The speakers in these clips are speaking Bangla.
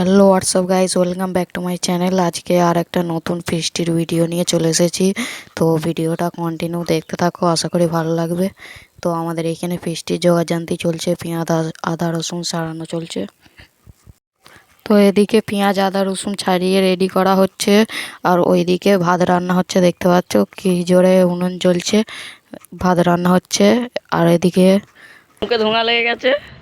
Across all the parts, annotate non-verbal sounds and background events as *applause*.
Hello WhatsApp guys welcome back to my channel আজকে আর একটা নতুন ফিস্টির ভিডিও নিয়ে চলে এসেছি। তো ভিডিওটা কন্টিনিউ দেখতে থাকো, আশা করি ভালো লাগবে। তো আমাদের এখানে ফিস্টির জোগাড়জান্তি চলছে, পেঁয়াজ, আদা- রসুন সারানো চলছে। তো এদিকে পেঁয়াজ, আদা, রসুন ছাড়িয়ে রেডি করা হচ্ছে। আর ওইদিকে ভাত রান্না হচ্ছে, দেখতে পাচ্ছ কি জোরে উনুন জ্বলছে। ভাত রান্না হচ্ছে, আর এদিকে মুখে ধোঁয়া লেগে গেছে।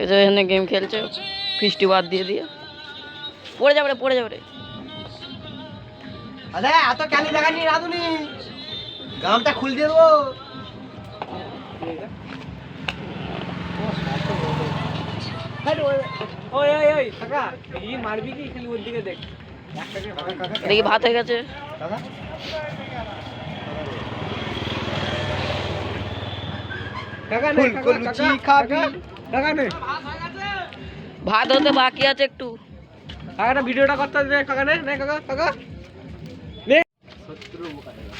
এই যে এখানে গেম খেলছে ফিস্টি বাদ দিয়ে দিয়ে। পড়ে যাবে রে পড়ে যাবে রে। আরে এত কালি লাগানি রাধুনি। গামটা খুল দিয়ে দেবো। মারবি কি? খালি ওর দিকে দেখ ভাত হয়ে গেছে। কাকা নে খাবি? ভাত হতে বাকি আছে একটু। কাকাটা ভিডিওটা করতে দে কাকা নে নে কাকা কাকা।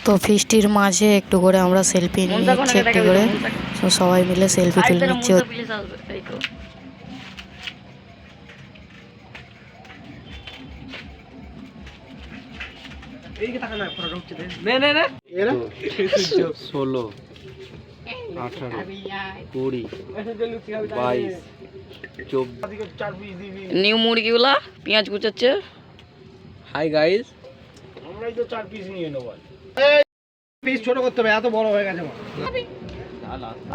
তো ফিস্টির মাঝে একটু করে আমরা সেলফি নিয়ে নিচ্ছি একটু করে। সবাই মিলে সেলফি তুলে নিচ্ছি। *laughs* ষোলো। আঠারো কুড়ি বাইশ চব্বিশ। নিউ মুরগিগুলা পেঁয়াজ কুচাচ্ছে। হাই গাইস পিস ছোট করতে হবে এত বড় হয়ে গেছে।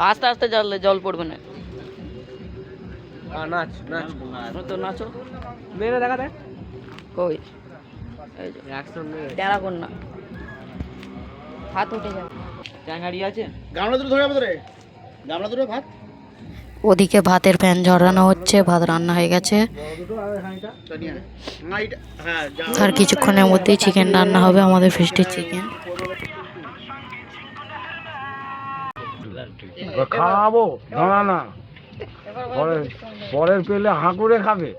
আস্তে আস্তে জল জল পড়বে না। নাচ নাচ। তো নাচো। নে নে দেখা। দে কই? এই যে। অ্যাকশন নে টেরা কর না হাত উঠে যাবে। ট্যাঙ্গাড়ি আছে? গামলা দুটো ধরে যাবে গামলা দুটো ভাত। ওদিকে ভাতের প্যান ঝরানো হচ্ছে ভাত রান্না হয়ে গেছে। আর কিছুক্ষণের মধ্যেই চিকেন রান্না হবে আমাদের ফিস্টির চিকেন খাওয়াবো দাঁড়া না। পরের পরের পেলে হাঁকুড়ে খাবে।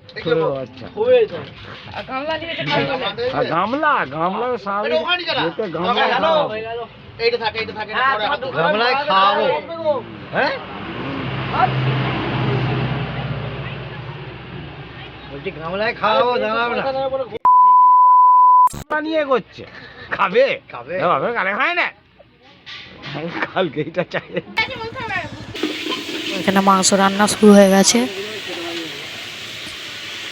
আর গামলা গামলা স্বাভাবিক গামলা খাওয়াবো এইটা থাকে এইটা থাকে গামলায় খাওয়াবো হ্যাঁ? বলছি গামলায় খাওয়াবো দাঁড়াবে না। নিয়ে করছে। খাবে? খাবে। খাবে কানে খায় না? কালকে এটা চাই। এখানে মাংস রান্না শুরু হয়ে গেছে।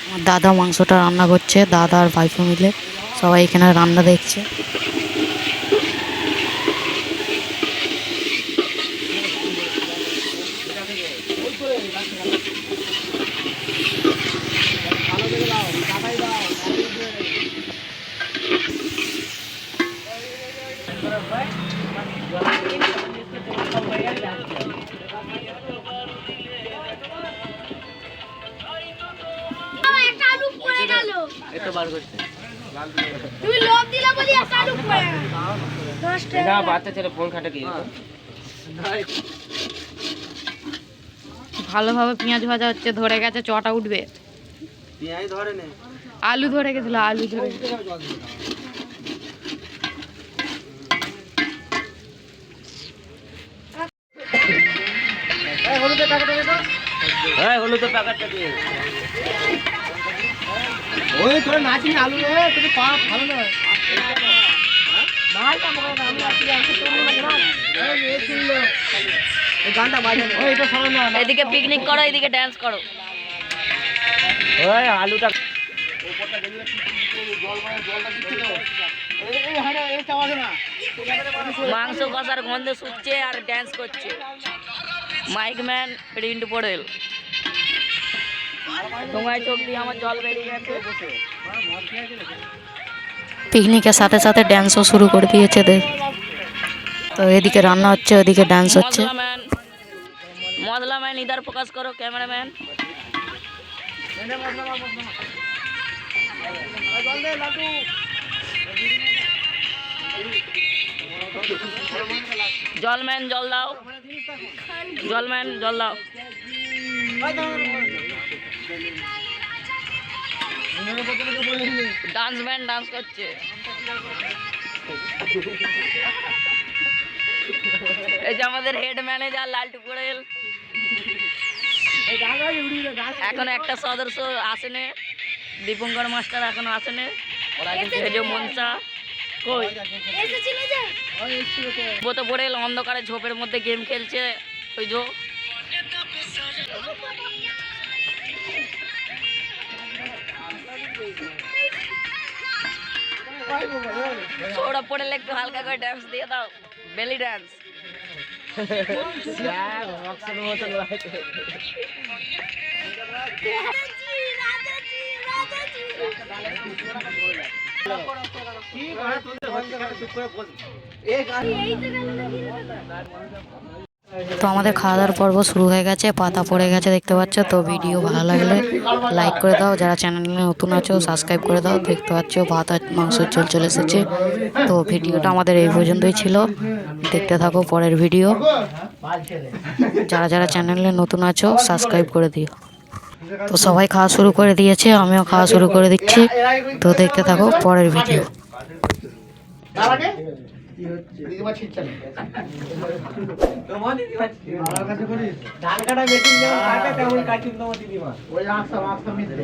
আমার দাদা মাংসটা রান্না করছে দাদা আর ভাইফো মিলে। সবাই এখানে রান্না দেখছে বাবা, একটা আলু পড়ে গেল এটা বার করছে তুমি লোভ দিলে বলি একটা আলু পড়ে গেল। বাচ্চা ছেলে ফোন খাটে কি? ভালোভাবে পেঁয়াজ ভাজা হচ্ছে ধরে গেছে চটা উঠবে। পেঁয়াজ ধরে নে। আলু ধরে গেছিল আলু ধরে হ্যাঁ হলো তো প্যাকেটটা দিয়ে ওই তোর নাচি আলু রে তোর পা ভালো না গানটা বাজে ওই এটা শোনো না এদিকে পিকনিক করো এদিকে ড্যান্স করো। ওই আলুটা মাংস কষার গন্ধে শুকছে আর ড্যান্স করছে। Mike man Rintu Porel. তোমায় চোখ দিয়ে আমার জল বেরিয়ে গেছে। পিকনিকের সাথে সাথে ড্যান্সও শুরু করে দিয়েছে দে। তো এদিকে রান্না হচ্ছে ওদিকে ডান্স হচ্ছে। মদলা ম্যান মদলা ম্যান ইধার প্রকাশ করো ক্যামেরাম্যান। জলম্যান জল দাও। জল ম্যান জল দাও। ডান্স ম্যান ডান্স করছে। এই যে আমাদের হেড ম্যানেজার লালটু কোড়েল এখন একটা সদস্য আসেনি। দীপঙ্কর মাস্টার এখনও আসেনি। এই যে মনসা। কই? বোতো পড়েল অন্ধকারে ঝোপের মধ্যে গেম খেলছে। ওই যে ওরা পড়েলে একটু হালকা করে ড্যান্স দিয়ে দাও। বেলি ড্যান্স এই তো আমাদের খাওয়া দাওয়ার পর্ব শুরু হয়ে গেছে, পাতা পড়ে গেছে, দেখতে পাচ্ছ। তো ভিডিও ভালো লাগলে লাইক করে দাও। যারা চ্যানেলে নতুন আছো সাবস্ক্রাইব করে দাও। দেখতে পাচ্ছ, ভাত আর মাংসের ঝোল চলে এসেছে। তো ভিডিওটা আমাদের এই পর্যন্তই ছিল। দেখতে থাকো পরের ভিডিও। যারা যারা চ্যানেলে নতুন আছো সাবস্ক্রাইব করে দিও। তো সবাই খাওয়া শুরু করে দিয়েছে, আমিও খাওয়া শুরু করে দিচ্ছি। তো দেখতে থাকো পরের ভিডিও। ধান কাটা মেশিন যেমন কাটে তেমন কাটিং তোমার দিদিমা ওই আসতাম আসতাম মিত্রে